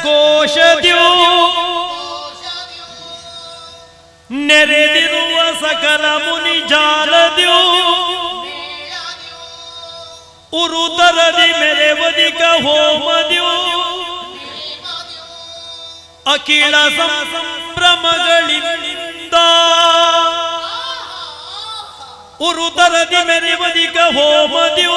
ಪರಿ ಪರಿಯ ವೇದಗಳ ಘೋಷದ್ಯೋ ನೆರೆದಿರುವ ಸಕಲ ಮುನಿ ಜಾಲದ್ಯೋ ಉರುತರದಿ ಮೆರೆವದಿಕ ಹೋಮದ್ಯೋ ಅಖಿಳ ಸಂಭ್ರಮಗಳಿಂದ ಉರುತರದಿ ಮೆರೆವದಿಕ ಹೋಮದ್ಯೋ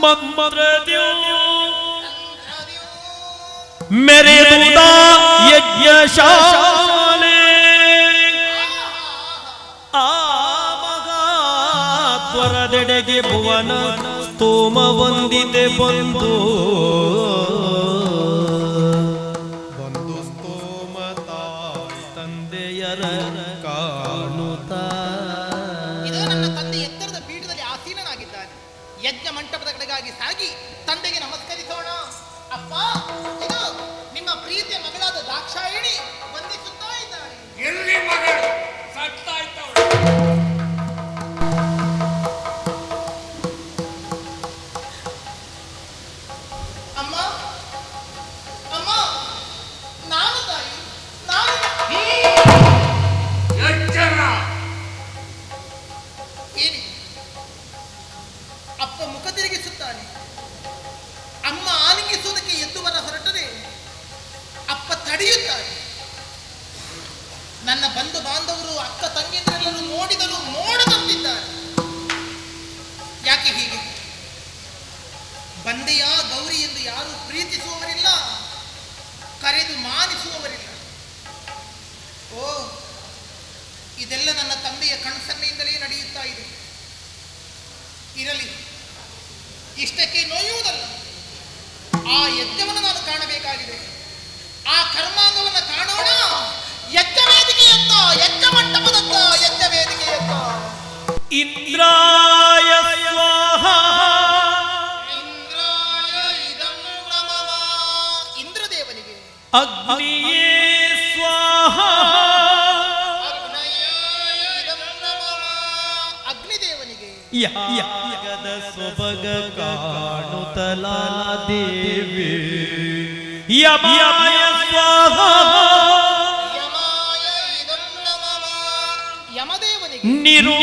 ಮೆರೆಯುವುದ ಯಜ್ಞಶಾಲೆ ಮಂತ್ರದ್ಯೋ ಮೆರೆಯುವುದ ಯಜ್ಞಶಾಲೆ ಆ ಮಹಾತ್ವರದೆಡೆಗೆ ಭುವನ ಸ್ತೋಮ ವಂದಿತೆ ಬಂದು ಬಂದು ಬಾಂಧವರು ಅಕ್ಕ ತಂಗಿಯರೆಲ್ಲರೂ ನೋಡಿದರು ನೋಡದಂತಿದ್ದಾರೆ. ಯಾಕೆ ಹೀಗೆ? ಬಂದೆಯ ಗೌರಿ ಎಂದು ಯಾರು ಪ್ರೀತಿಸುವವರಿಲ್ಲ, ಕರೆದು ಮಾನಿಸುವವರಿಲ್ಲ. ಓ, ಇದೆಲ್ಲ ನನ್ನ ತಂದೆಯ ಕಣ್ಸನ್ನೆಯಿಂದಲೇ ನಡೆಯುತ್ತಾ ಇದೆ. ಇರಲಿ, ಇಷ್ಟಕ್ಕೆ ನೋಯುವುದಲ್ಲ. ಆ ಯಜ್ಞವನ್ನು ನಾನು ಕಾಣಬೇಕಾಗಿದೆ. ಆ ಕರ್ಮಾಂಗವನ್ನು ಕಾಣೋಣ. ಯಜ್ಞ ವೇದಿಕೆಯತ್ತ ಯಜ್ಞ ಮಂಟಪದತ್ತ ಯಜ್ಞ ವೇದಿಕೆಯತ್ತ ಇಂದ್ರಾಯ ಸ್ವಾಹ. ಇಂದ್ರಾಯ ಇದಂ ನಮಃ. ಇಂದ್ರದೇವನಿಗೆ. ಅಗ್ನಿಯೇ ಸ್ವಾಹ. ಅಗ್ನಯೇ ಇದಂ ನಮಃ. ಅಗ್ನಿದೇವನಿಗೆ. ಯಾಗದ ಸೊಬಗ ಕಾಣುತ್ತಲಾ ದೇವಿ. ಯಮಾಯ ಸ್ವಾಹ. ನಿರು.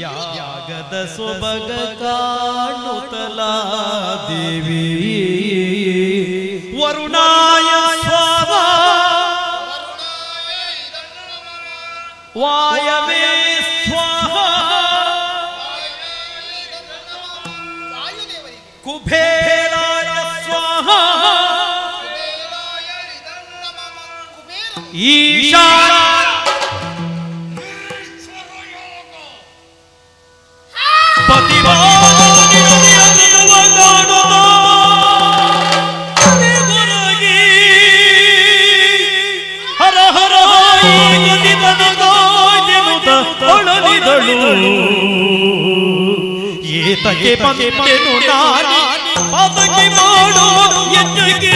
ಯಾಗದ ಸೊಬಗ ಕಾಣುತ್ತಲ ದೇವಿ ವರುಣಾಯ ಈಶಾನ ಏತಕ್ಕೆ ಬಂದೆನು ನಾನಿ ಪದಕ್ಕೆ ಮಾಡೋ ಯಜ್ಞಕ್ಕೆ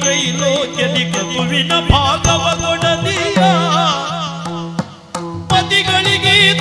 ತ್ರೈಲೋಕ್ಯದಿ ಕತುವಿನ ಭಾಗವ ಕೊಡದಿಯ. ಪತಿಗಳಿಗೆ ಈ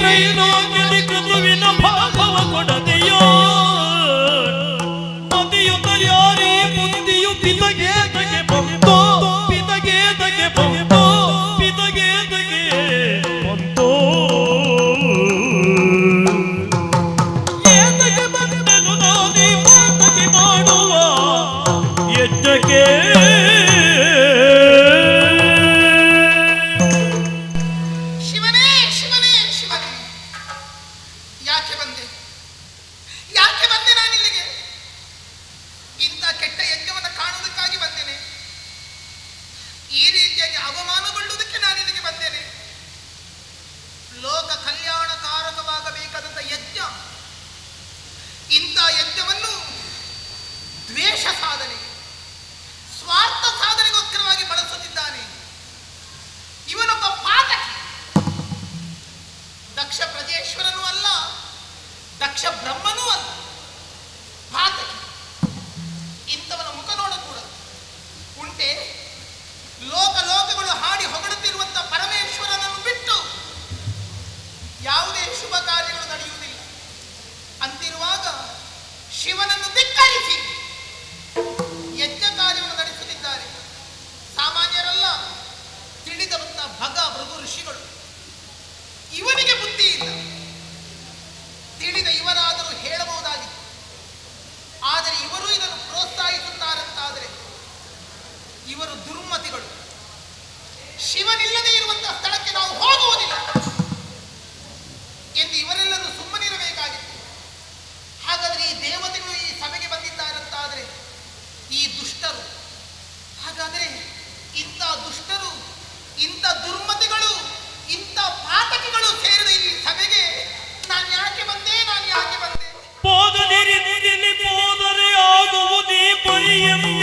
ದುಷ್ಟರು, ಇಂಥ ದುರ್ಮತಿಗಳು, ಇಂಥ ಪಾತಕಿಗಳು ಸೇರಿದ ಈ ಸಭೆಗೆ ನಾನು ಯಾಕೆ ಬಂದೆ, ನಾನು ಯಾಕೆ ಬಂದೆ? ಪೋದರಿ போதனை ஆகுவதே பரியம்மா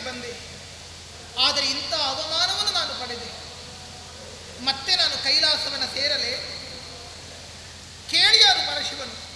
ಆಗಿ ಬಂದೆ. ಆದರೆ ಇಂಥ ಅವಮಾನವನ್ನು ನಾನು ಪಡೆದೆ. ಮತ್ತೆ ನಾನು ಕೈಲಾಸವನ್ನು ಸೇರಲೆ. ಕೇಳಿಯಾರು ಪರಶಿವನು?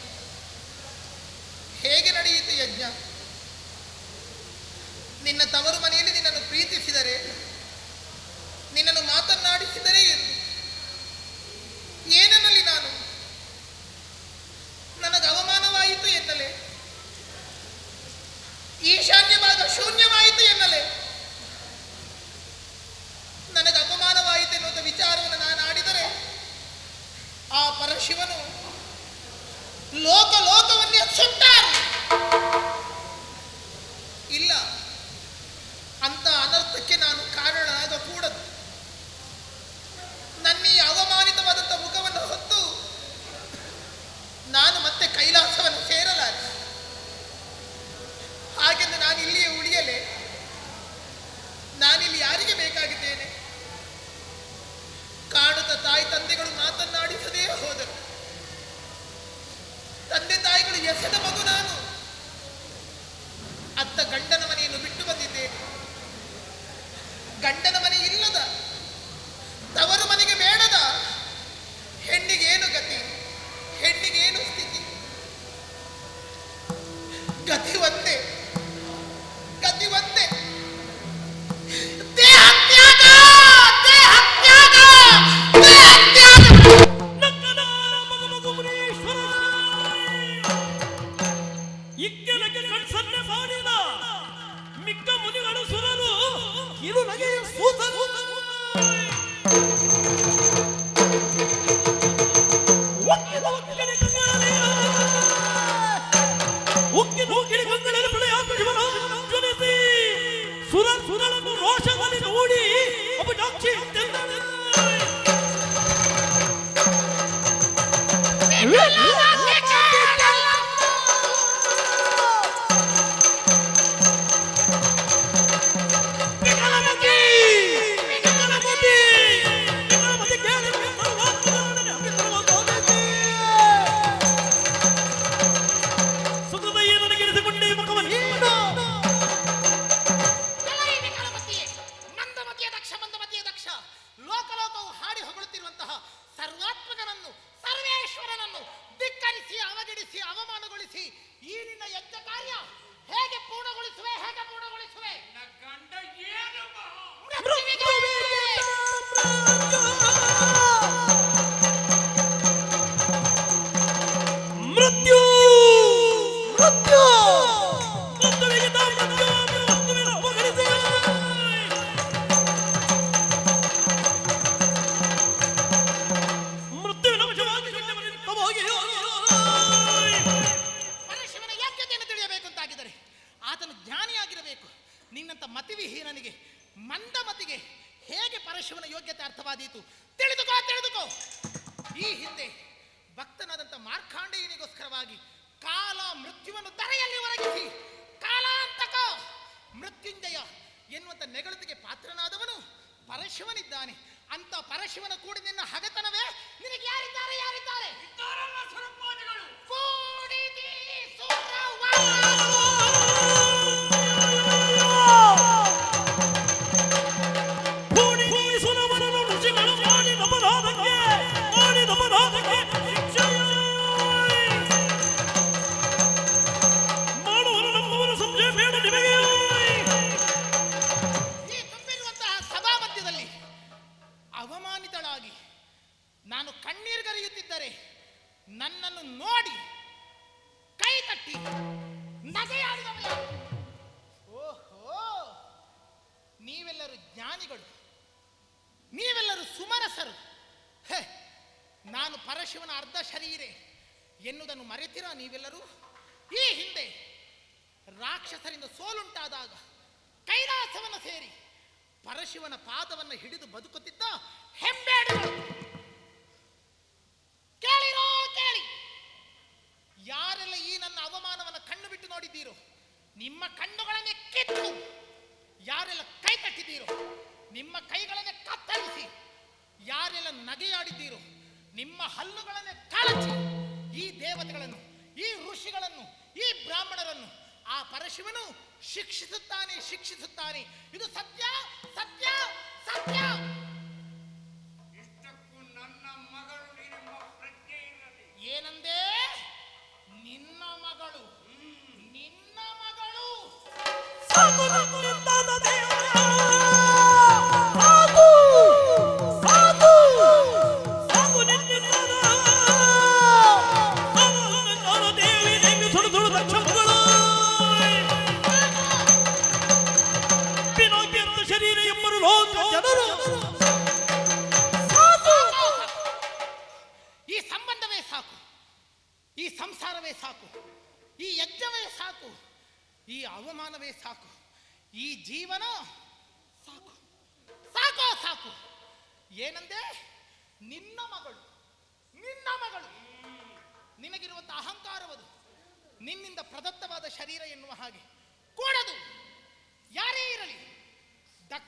ಮಂದಮತಿಗೆ ಹೇಗೆ ಪರಶಿವನ ಯೋಗ್ಯತೆ ಅರ್ಥವಾದೀತು? ತಿಳಿದುಕೋ ತಿಳಿದುಕೋ. ಈ ಹಿಂದೆ ಭಕ್ತನಾದಂಥ ಮಾರ್ಕಾಂಡೇಯನಿಗೋಸ್ಕರವಾಗಿ ಕಾಲ ಮೃತ್ಯುವನ್ನು ತರೆಯಲ್ಲಿ ಒರಗಿಸಿ ಕಾಲಾಂತಕ ಮೃತ್ಯುಂಜಯ ಎನ್ನುವಂತ ನೆಗಳತಿಗೆ ಪಾತ್ರನಾದವನು ಪರಶಿವನಿದ್ದಾನೆ. ಅಂತ ಪರಶಿವನ ಕೂಡಿ ನಿನ್ನ ಹಗತನವೇ ನಿನಗೆ ಯಾರಿದ್ದಾರೆ ಯಾರಿದ್ದಾರೆ? ಕೂಡಿದಿ ಅರ್ಧ ಶರೀರೆ ಎನ್ನುವುದನ್ನು ಮರೆತಿರ ನೀವೆಲ್ಲರೂ ಈ ಹಿಂದೆ ರಾಕ್ಷಸರಿಂದ ಸೋಲುಂಟಾದಾಗ ಕೈಲಾಸವನ್ನು ಸೇರಿ ಪರಶಿವನ ಪಾದವನ್ನು ಹಿಡಿದು ಬದುಕುತ್ತಿದ್ದ ಹೆಂಬೇಡಗಳು ಕೇಳಿರೋ ಕೇಳಿ. ಯಾರೆಲ್ಲ ಈ ನನ್ನ ಅವಮಾನವನ್ನು ಕಣ್ಣು ಬಿಟ್ಟು ನೋಡಿದ್ದೀರೋ, ನಿಮ್ಮ ಕಣ್ಣುಗಳನ್ನೇ ಕಿತ್ತು. ಯಾರೆಲ್ಲ ಕೈ ತಟ್ಟಿದ್ದೀರೋ ನಿಮ್ಮ ಕೈಗಳನ್ನೇ ಕತ್ತರಿಸಿ, ಯಾರೆಲ್ಲ ನಗೆಯಾಡಿದ್ದೀರೋ ನಿಮ್ಮ ಹಲ್ಲುಗಳನ್ನೇ ಕಳಚಿ ಈ ದೇವತೆಗಳನ್ನು ಈ ಋಷಿಗಳನ್ನು ಈ ಬ್ರಾಹ್ಮಣರನ್ನು ಆ ಪರಶಿವನು ಶಿಕ್ಷಿಸುತ್ತಾನೆ ಶಿಕ್ಷಿಸುತ್ತಾನೆ. ಇದು ಸತ್ಯ ಸತ್ಯ ಸತ್ಯ. ಇಷ್ಟಕ್ಕೂ ನನ್ನ ಮಗಳು ನಿಮ್ಮ ಪ್ರಜ್ಞೆ ಇರಲಿ. ಏನಂದೆ? ನಿನ್ನ ಮಗಳು. ನಿನ್ನ ಮಗಳು.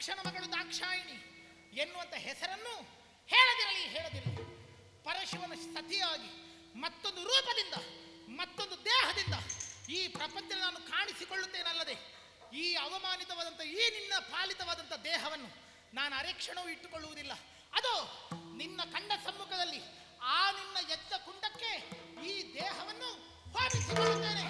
ದಕ್ಷಿಣ ಮಗಳು ದಾಕ್ಷಾಯಿಣಿ ಎನ್ನುವಂತ ಹೆಸರನ್ನು ಹೇಳದಿರಲಿ ಹೇಳದಿರಲಿ. ಪರಶಿವನ ಸತಿಯಾಗಿ ಮತ್ತೊಂದು ರೂಪದಿಂದ, ಮತ್ತೊಂದು ದೇಹದಿಂದ ಈ ಪ್ರಪಂಚದಲ್ಲಿ ನಾನು ಕಾಣಿಸಿಕೊಳ್ಳುತ್ತೇನಲ್ಲದೆ, ಈ ಅವಮಾನಿತವಾದಂಥ ಈ ನಿನ್ನ ಪಾಲಿತವಾದಂಥ ದೇಹವನ್ನು ನಾನು ಅರೆಕ್ಷಣವೂ ಇಟ್ಟುಕೊಳ್ಳುವುದಿಲ್ಲ. ಅದು, ನಿನ್ನ ಕಂಡ ಸಮ್ಮುಖದಲ್ಲಿ ಆ ನಿನ್ನ ಎತ್ತ ಕುಂಡಕ್ಕೆ ಈ ದೇಹವನ್ನು ಹೋಲಿಸಿಕೊಳ್ಳುತ್ತೇನೆ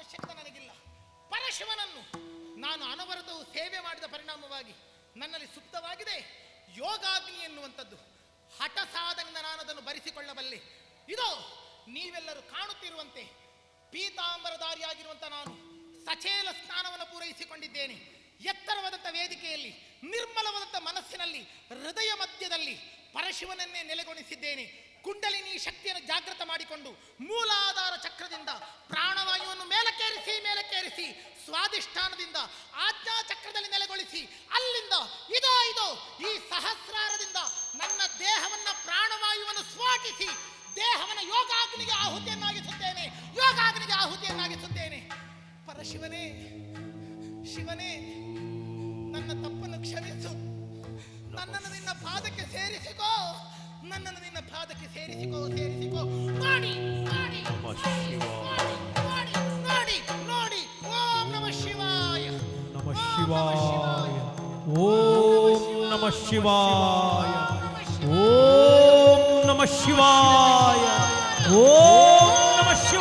ಅವಶ್ಯಕತೆ ನನಗಿಲ್ಲ. ಪರಶಿವನನ್ನು ನಾನು ಅನವರತವು ಸೇವೆ ಮಾಡಿದ ಪರಿಣಾಮವಾಗಿ ನನ್ನಲ್ಲಿ ಸುಪ್ತವಾಗಿದೆ. ಯೋಗಾಗ್ನಿ ಎನ್ನುವಂಥದ್ದು. ಹಠ ಸಾಧನೆಯಿಂದ ನಾನು ಅದನ್ನು ಭರಿಸಿಕೊಳ್ಳಬಲ್ಲೆ. ಇದು, ನೀವೆಲ್ಲರೂ ಕಾಣುತ್ತಿರುವಂತೆ ಪೀತಾಂಬರಧಾರಿಯಾಗಿರುವಂತ ನಾನು ಸಚೇಲ ಸ್ನಾನವನ್ನು ಪೂರೈಸಿಕೊಂಡಿದ್ದೇನೆ. ಎತ್ತರವಾದಂಥ ವೇದಿಕೆಯಲ್ಲಿ, ನಿರ್ಮಲವಾದಂಥ ಮನಸ್ಸಿನಲ್ಲಿ, ಹೃದಯ ಮಧ್ಯದಲ್ಲಿ ಪರಶಿವನನ್ನೇ ನೆಲೆಗೊಳಿಸಿದ್ದೇನೆ. ಕುಂಡಲಿನಿ ಶಕ್ತಿಯನ್ನು ಜಾಗೃತ ಮಾಡಿಕೊಂಡು ಮೂಲಾಧಾರ ಚಕ್ರದಿಂದ ಪ್ರಾಣವಾಯುವನ್ನು ಮೇಲಕ್ಕೇರಿಸಿ ಮೇಲಕ್ಕೇರಿಸಿ ಸ್ವಾಧಿಷ್ಠಾನದಿಂದ ಆಜ್ಞಾ نم نم شم شو